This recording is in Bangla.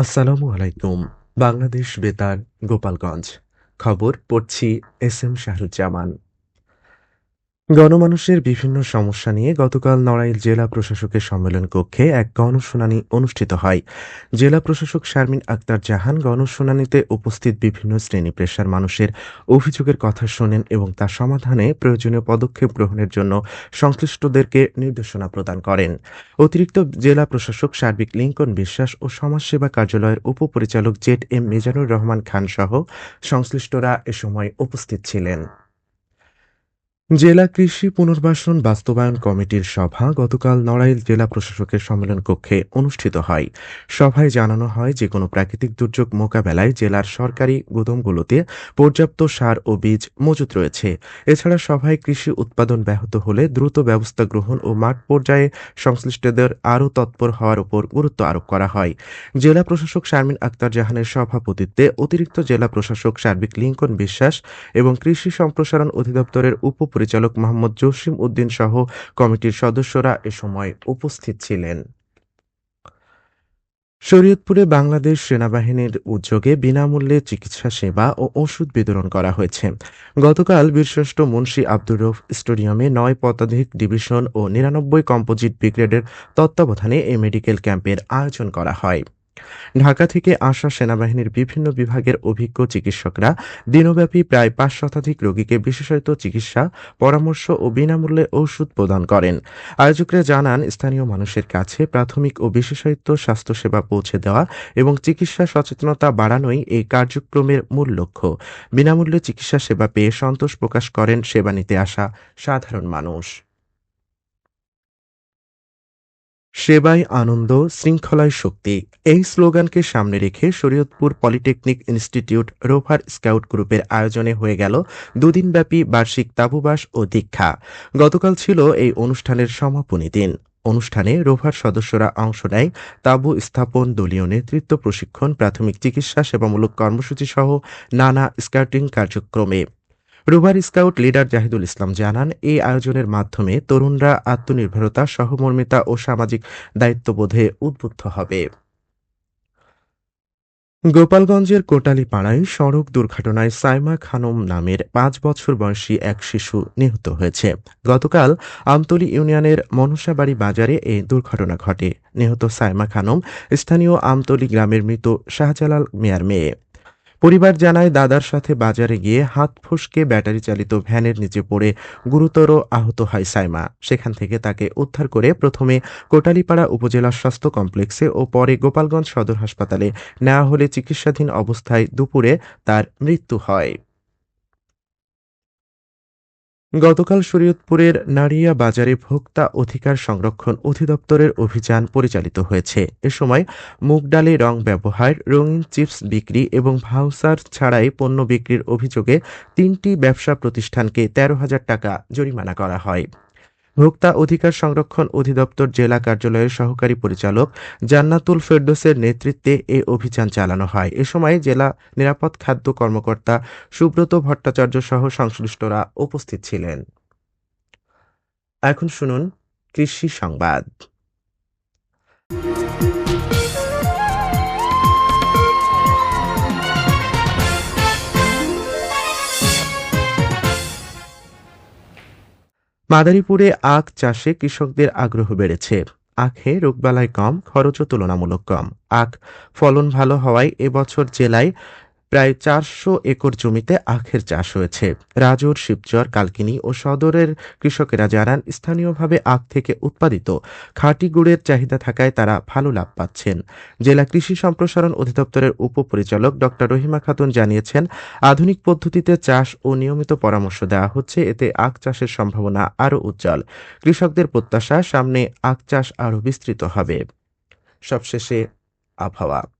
আসসালামু আলাইকুম বাংলাদেশ বেতার গোপালগঞ্জ। খবর পড়ছি এস এম শাহরুজ্জামান। গণমানুষের বিভিন্ন সমস্যা নিয়ে গতকাল নড়াইল জেলা প্রশাসকের সম্মেলন কক্ষে এক গণশুনানি অনুষ্ঠিত হয়। জেলা প্রশাসক শারমিন আক্তার জাহান গণশুনানিতে উপস্থিত বিভিন্ন শ্রেণি পেশার মানুষের অভিযোগের কথা শোনেন এবং তা সমাধানে প্রয়োজনীয় পদক্ষেপ গ্রহণের জন্য সংশ্লিষ্টদেরকে নির্দেশনা প্রদান করেন। অতিরিক্ত জেলা প্রশাসক সার্বিক লিঙ্কন বিশ্বাস ও সমাজসেবা কার্যালয়ের উপপরিচালক জেড এম মিজানুর রহমান খান সহ সংশ্লিষ্টরা এ সময় উপস্থিত ছিলেন। জেলা কৃষি পুনর্বাসন বাস্তবায়ন কমিটির সভা গতকাল নড়াইল জেলা প্রশাসকের সম্মেলন কক্ষে অনুষ্ঠিত হয়। সভায় জানানো হয় যে, কোনো প্রাকৃতিক দুর্যোগ মোকাবেলায় জেলার সরকারি গুদামগুলোতে পর্যাপ্ত সার ও বীজ মজুত রয়েছে। এছাড়া সভায় কৃষি উৎপাদন ব্যাহত হলে দ্রুত ব্যবস্থা গ্রহণ ও মাঠ পর্যায়ে সংশ্লিষ্টদের আরও তৎপর হওয়ার উপর গুরুত্ব আরোপ করা হয়। জেলা প্রশাসক শারমিন আক্তার জাহানের সভাপতিত্বে অতিরিক্ত জেলা প্রশাসক সার্বিক লিঙ্কন বিশ্বাস এবং কৃষি সম্প্রসারণ অধিদপ্তরের উপপরিচালক মোহাম্মদ জসিম উদ্দিন সহ কমিটির সদস্যরা এ সময় উপস্থিত ছিলেন। শরীয়তপুরে বাংলাদেশ সেনাবাহিনীর উদ্যোগে বিনামূল্যে চিকিৎসা সেবা ও ওষুধ বিতরণ করা হয়েছে। গতকাল বীরশ্রেষ্ঠ মুন্সী আব্দুর রফ স্টেডিয়ামে নয় পদাধিক ডিভিশন ও নিরানব্বই কম্পোজিট ব্রিগেডের তত্ত্বাবধানে এই মেডিকেল ক্যাম্পের আয়োজন করা হয়। ঢাকা থেকে আসা সেনাবাহিনীর বিভিন্ন বিভাগের অভিজ্ঞ চিকিৎসকরা দিনব্যাপী প্রায় পাঁচ শতাধিক রোগীকে বিশেষায়িত চিকিৎসা, পরামর্শ ও বিনামূল্যে ওষুধ প্রদান করেন। আয়োজকরা জানান, স্থানীয় মানুষের কাছে প্রাথমিক ও বিশেষায়িত স্বাস্থ্যসেবা পৌঁছে দেওয়া এবং চিকিৎসা সচেতনতা বাড়ানোই এই কার্যক্রমের মূল লক্ষ্য। বিনামূল্যে চিকিৎসা সেবা পেয়ে সন্তোষ প্রকাশ করেন সেবা নিতে আসা সাধারণ মানুষ। সেবায় আনন্দ শৃঙ্খলায় শক্তি। এই স্লোগানকে সামনে রেখে Shariatpur polytechnic institute rover scout গ্রুপের আয়োজনে হয়ে গেল দুদিনব্যাপী বার্ষিক তাবুবাস ও দীক্ষা। গতকাল ছিল এই অনুষ্ঠানের সমাপনী দিন। অনুষ্ঠানে রোভার সদস্যরা অংশ নেয় তাবু স্থাপন, দলীয় নেতৃত্ব, প্রশিক্ষণ, প্রাথমিক চিকিৎসা, সেবামূলক কর্মসূচি সহ নানা স্কাউটিং কার্যক্রমে। রুবার স্কাউট লিডার জাহিদুল ইসলাম জানান, এই আয়োজনের মাধ্যমে তরুণরা আত্মনির্ভরতা, সহমর্মিতা ও সামাজিক দায়িত্ববোধে উদ্বুদ্ধ হবে। গোপালগঞ্জের কোটালীপাড়ায় সড়ক দুর্ঘটনায় সাইমা খানম নামের পাঁচ বছর বয়সী এক শিশু নিহত হয়েছে। গতকাল আমতলি ইউনিয়নের মনসাবাড়ি বাজারে এই দুর্ঘটনা ঘটে। নিহত সাইমা খানম স্থানীয় আমতলী গ্রামের মৃত শাহজালাল মিয়ার মেয়ে। পরিবার জানায়, দাদার সাথে বাজারে গিয়ে হাত ফসকে ব্যাটারি চালিত ভ্যানের নিচে পড়ে গুরুতর আহত হয় সাইমা। সেখান থেকে তাকে উদ্ধার করে প্রথমে কোটালীপাড়া উপজেলা স্বাস্থ্য কমপ্লেক্সে ও পরে গোপালগঞ্জ সদর হাসপাতালে নেওয়া হলে চিকিৎসাধীন অবস্থায় দুপুরে তার মৃত্যু হয়। গতকাল শরীয়তপুরের নারিয়া বাজারে ভোক্তা অধিকার সংরক্ষণ অধিদপ্তরের অভিযান পরিচালিত হয়েছে। এ সময় মুগ ডালে রং ব্যবহার, রঙিন চিপস বিক্রি এবং ভাউসার ছাড়াই পণ্য বিক্রির অভিযোগে তিনটি ব্যবসা প্রতিষ্ঠানকে তেরো হাজার টাকা জরিমানা করা হয়। ভোক্তা অধিকার সংরক্ষণ অধিদপ্তর জেলা কার্যালয়ের সহকারী পরিচালক জান্নাতুল ফেরদোসের নেতৃত্বে এ অভিযান চালানো হয়। এ সময় জেলা নিরাপদ খাদ্য কর্মকর্তা সুব্রত ভট্টাচার্য সহ সংশ্লিষ্টরা উপস্থিত ছিলেন। এখন শুনুন কৃষি সংবাদ। মাদারীপুরে আখ চাষে কৃষকদের আগ্রহ বেড়েছে। আখে রোগবালাই কম, খরচও তুলনামূলক কম। আখ ফলন ভালো হওয়ায় এবছর জেলায় প্রায় চারশো একর জমিতে আখের চাষ হয়েছে। রাজুর, শিবচর, কালকিনি ও সদরের কৃষকেরা জানান, স্থানীয়ভাবে আখ থেকে উৎপাদিত খাঁটি গুড়ের চাহিদা থাকায় তারা ভালো লাভ পাচ্ছেন। জেলা কৃষি সম্প্রসারণ অধিদপ্তরের উপপরিচালক ড. রহিমা খাতুন জানিয়েছেন, আধুনিক পদ্ধতিতে চাষ ও নিয়মিত পরামর্শ দেওয়া হচ্ছে, এতে আখ চাষের সম্ভাবনা আরও উজ্জ্বল। কৃষকদের প্রত্যাশা সামনে আখ চাষ আরও বিস্তৃত হবে। সবশেষে আবহাওয়া।